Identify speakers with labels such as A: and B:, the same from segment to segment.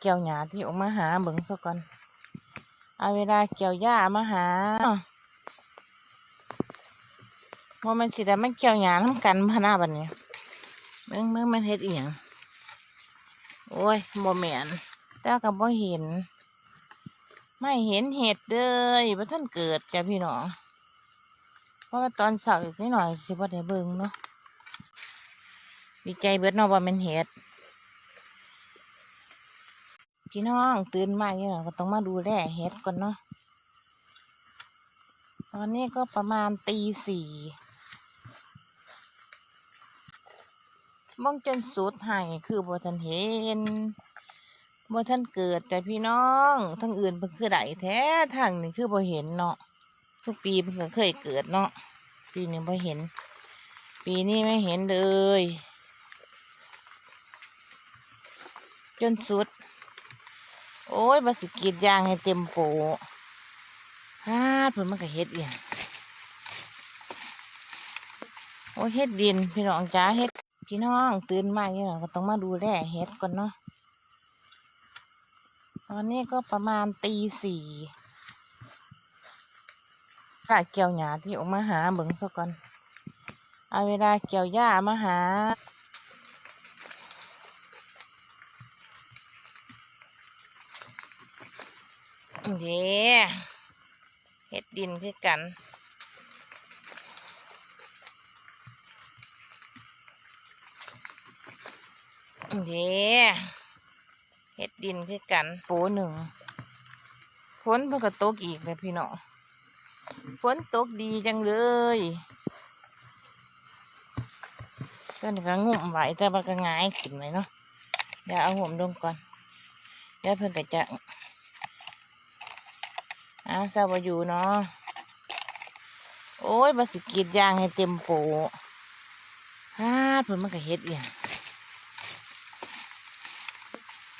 A: เกี่ยวหญ้าที่ออกมาหาเบิ่งซะก่อน เอาเวลาเกี่ยวหญ้ามาหาว่ามันสิได้มันเกี่ยวหญ้าทำกันพนาบัดนี้เบิ่งเบิ่งมันเฮ็ดอีหยังโอ้ยบ่แม่นแต่ก็บ่เห็น ไม่เห็นเห็ดเลยบ่ทันเกิดจ้ะพี่น้องเพราะว่าตอนเช้าอีกนิดหน่อยสิบ่ได้เบิ่งเนาะดีใจเบิดเนาะว่ามันเห็ด พี่น้องตื่นมาเนี่ยก็ต้องมาดูแลเห็ดก่อนเนาะ ตอนนี้ก็ประมาณตีสี่มองจนสุดให้คือบ่ทันเห็นบ่ทันเกิดแต่พี่น้องทั้งอื่นเพิ่นคือได้แท้ทางนี้คือบ่เห็นเนาะทุกปีเพิ่นก็เคยเกิดเนาะปีนี้บ่เห็น ปีนี้ไม่เห็นเลย จนสุด โอ้ยบาสิกีดยางให้เต็มโปฮ่าเพิ่นมันก็เฮ็ดเอียงโอ้ยเฮ็ดดินพี่น้องจ้าเฮ็ดพี่น้องตื่นมาเนี่ยก็ต้องมาดูแลเฮ็ดก่อนเนาะตอนนี้ก็ประมาณตีสี่ค่ะเกี่ยวหญ้าที่ออกมาหาเบิ่งซะก่อนเอาเวลาเกี่ยวหญ้ามาหา เด้เฮ็ดดินคือกันเด้เฮ็ดดินคือกันโปหนึ่งฝนเพิ่งก็ตกอีกเลยพี่น้องฝนตกดีจังเลยก็นก็งุ่มไหวแต่ว่าก็ง่ายขึ้นเลยเนาะเดี๋ยวเอาห่มลงก่อน เดี๋ยวเพิ่นก็จะ อ้าวซาบอยู่เนาะ โอ้ยบาสิกีดยางให้เต็มโปฮ่าเพิ่นมันก็เฮ็ดเอียง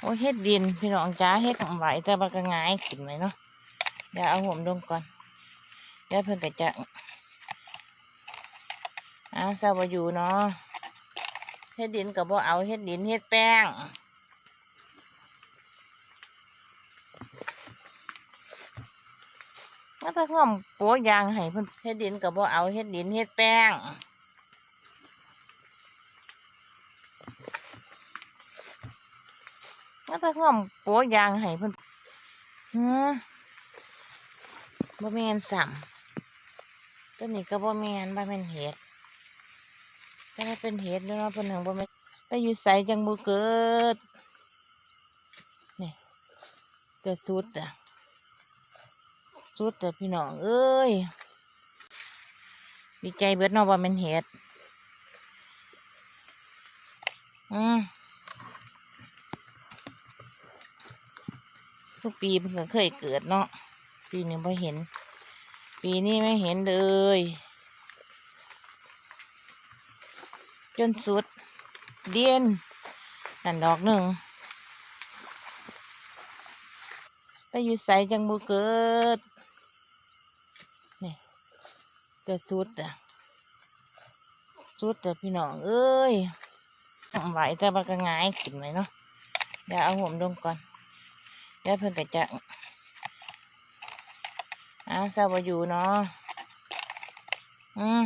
A: โอ้ยเฮ็ดดินพี่น้องจ้าเฮ็ดของไหวแต่ว่าก็ง่ายขึ้นเลยเนาะเดี๋ยวเอาห่มลงก่อนเดี๋ยวเพิ่นก็จะอ้าวซาบอยู่เนาะเฮ็ดดินก็บ่เอาเฮ็ดดินเฮ็ดแป้ง มันถ้าห่อมโปะยางให้เพิ่นเฮ็ดดินก็บ่เอาเฮ็ดดินเฮ็ดแป้งมันถ้าห่อมโปะยางให้เพิ่นฮะบ่แม่นซ้ำตัวนี้ก็บ่แม่นบ่แม่นเห็ดแต่มันเป็นเห็ดแล้วเนาะเพิ่นถึงบ่แม่นไปอยู่ไสจังบ่เกิดนี่จะสุดอะ สุดแต่พี่น้องเอ้ยดีใจเบิดเนาะว่ามันเห็ดอืมทุกปีเพิ่งก็เคยเกิดเนาะปีนี้ไม่เห็น ปีนี้ไม่เห็นเลย จนสุด เดียนนั่นดอกหนึ่งไปอยู่ใสจังบูเกิด จะสุดอะสุดแต่พี่น้องเอ้ยห่มไหวแต่ว่าก็ง่ายขึ้นเลยเนาะเดี๋ยวเอาห่มลงก่อนเดี๋ยวเพิ่นก็จะอ้าวซาบอยู่เนาะอืม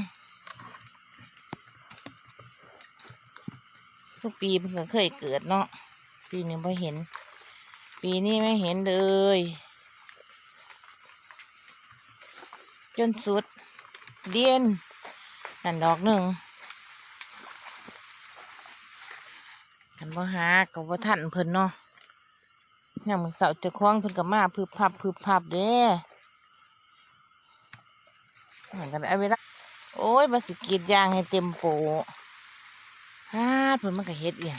A: ทุกปีเพิ่งก็เคยเกิดเนาะปีนี้ไม่เห็น ปีนี้ไม่เห็นเลย จนสุด เดียนนั่นดอกหนึ่งกันบ่หากับว่าท่านเพิ่นเนาะยามมือเสาร์จะคล้องเพิ่นก็มาพึบพับพึบพับเด้เหมือนกันเอาเวลาโอ้ยบาสิกีดยางให้เต็มโปฮ่าเพิ่นมันก็เฮ็ดเอียง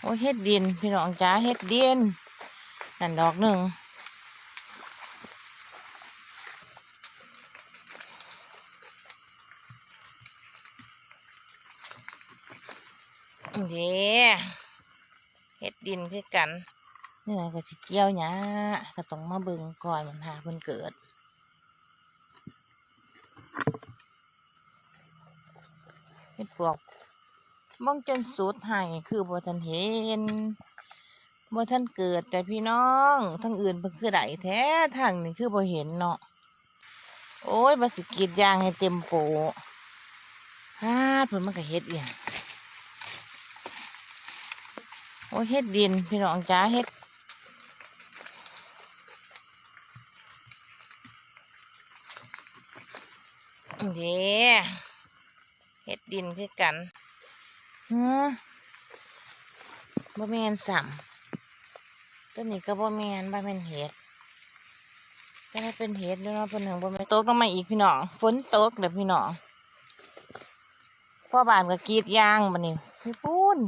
A: โอ้ยเฮ็ดดินพี่น้องจ้าเฮ็ดดินนั่นดอกหนึ่ง เด้เฮ็ดดินคือกันนี่นะก็สิเกี่ยวหญ้าก็ต้องมาเบิ่งก่อนมันหาเพิ่นเกิดเฮ็ดปวกบ้องจนสุดใหายคือบ่ทันเห็นบ่ทันเกิดแต่พี่น้องทั้งอื่นเพิ่นคือได้แท้ทางนี้คือบ่เห็นเนาะโอ้ยบาสิกีดยางให้เต็มโปะฮาดเพิ่นมันก็เฮ็ดอีหยัง โอ้เฮ็ดดินพี่น้องจ้าเฮ็ดเด้เฮ็ดดินคือกันฮะบ่แมนซ้ำตัวนี้ก็บ่แมนบ่แม่นเฮ็ดก็ไม่เป็นเฮ็ดแล้วเนาะเพิ่นถึงบ่แมนตกลงมาอีกพี่น้องฝนตกเด้อพี่น้องพ่อบ้านก็กรีดยางบัดนี้พี่ปูน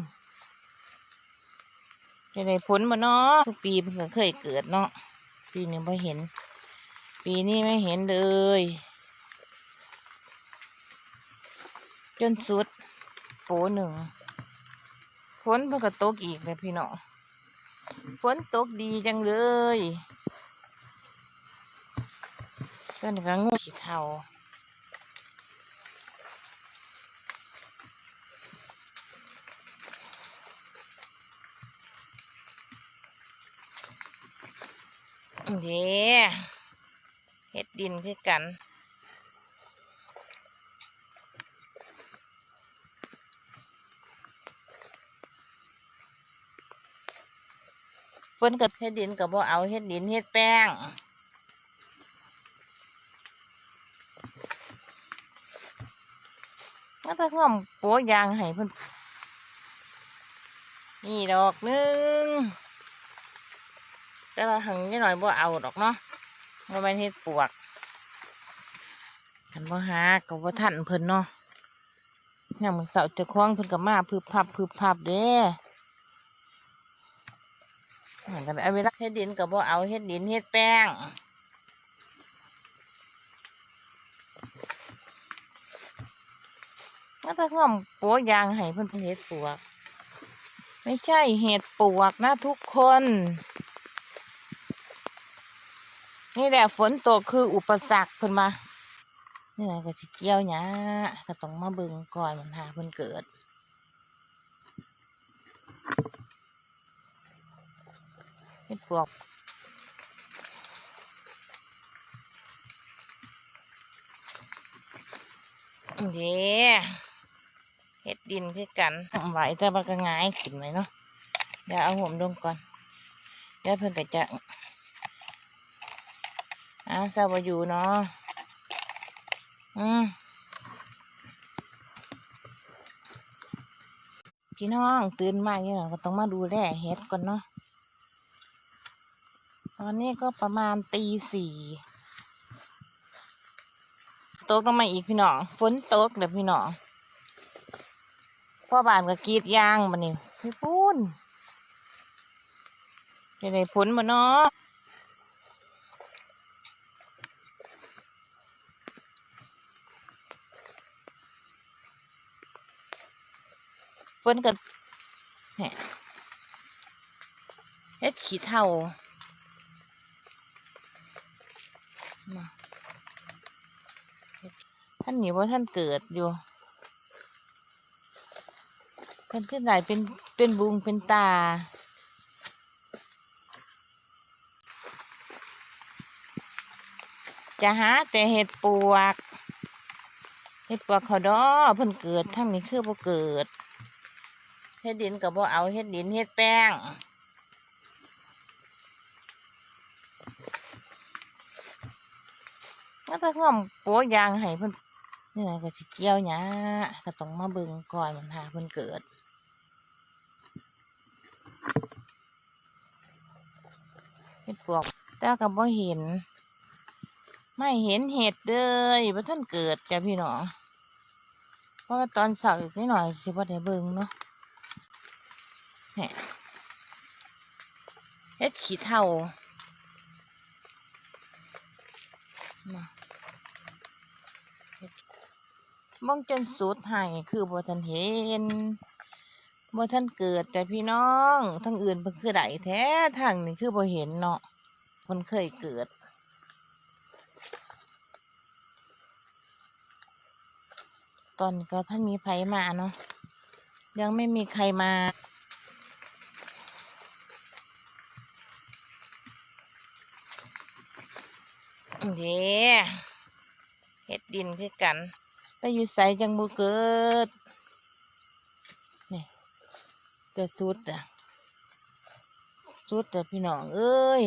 A: จะได้ผลบ่เนาะทุกปีเพิ่นก็เคยเกิดเนาะปีนี้บ่เห็น ปีนี้ไม่เห็นเลย จนสุดโปหนึ่งฝนเพิ่งก็ตกอีกเลยพี่น้องฝนตกดีจังเลยก็นี่ก็งูขี้เทา เด้เฮ็ดดินคือกันฝนกับเฮ็ดดินกับบ่เอาเฮ็ดดินเฮ็ดแป้งมันถ้าห่อมโปะยางให้เพิ่นนี่ดอกหนึ่ง แต่ว่าหังนิดหน่อยบ่เอาดอกเนาะบ่แม่นเฮ็ดปวกคันบ่หาก็บ่ทันเพิ่นเนาะยามมื้อเช้าเจ้าของเพิ่นก็มาพึบพับพึบพับเด้เหมือนกันเอาเวลาเฮ็ดดินก็บ่เอาเฮ็ดดินเฮ็ดแป้งมันถ้าห่อมโปะยางให้เพิ่นเฮ็ดปวก ไม่ใช่เห็ดปวกนะทุกคน นี่แหละฝนตกคืออุปสรรคเพิ่นมานี่แหละก็สิเกี่ยวหยก็ต้องมาเบิ่งก่อนมันหาเพิ่นเกิดเห็ดปวกเด้เห็ดดินคือกันไหวแต่มันก็ง่ายขึ้นเลยเนาะเดี๋ยวเอาหัวมลงก่อนเดี๋ยวเพิ่นก็จะ อ้าวเศร้าอยู่เนาะอืมพี่น้องตื่นมาเนี่ยก็ต้องมาดูแลเห็ดก่อนเนาะตอนนี้ก็ประมาณตีสี่ตกลงมาอีกพี่น้องฝนตกเด้อพี่น้องพ่อบ้านก็กรีดยางบันนี้พี่ปูนจะได้ผลบ่เนาะ ฝนก็แหม่เฮ็ดขี้เถ้ามาท่านหนีว่าท่านเกิดอยู่ท่านขึ้นไหนเป็นเป็นบุงเป็นตาจะหาแต่เห็ดปวก เห็ดปวกเขาดอเพิ่นเกิดทั้งนี้คือบ่เกิด เฮ็ดดินกับบ่เอาเฮ็ดดินเฮ็ดแป้งมันถ้าห่อมโปะยางให้เพิ่นนี่แหละก็สิเกี่ยวหยก็ต้องมาเบิ่งก่อนมันหาเพิ่นเกิดเห็ดปวกแต่ก็บ่เห็น ไม่เห็นเห็ดเลยว่าท่านเกิดจ้ะพี่น้อง เพราะว่าตอนเสาร์อีกนิดหน่อยสิบ่ได้เบิ่งเนาะ แหมเห็ดขี้เถ้ามาบ้องจนสุดใหายคือบ่ทันเห็นบ่ทันเกิดแต่พี่น้องทั้งอื่นเพิ่นคือได้แท้ทางนี้คือบ่เห็นเนาะเพิ่นเคยเกิดตอนก็ท่านมีไผมาเนาะยังไม่มีใครมา เด้เฮ็ดดินคือกันไปอยู่ใสจังบูเกิด นี่จะสุดอะสุดอะพี่น้องเอ้ย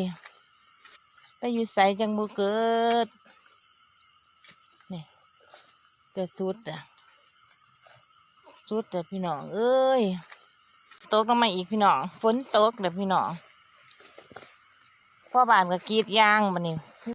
A: ไปอยู่ใสจังบูเกิด นี่จะสุดอะสุดอะพี่น้องเอ้ยตกลงมาอีกพี่น้อง ฝนตกเด้อพี่น้องพ่อบ้านก็กรีดยางบันนี้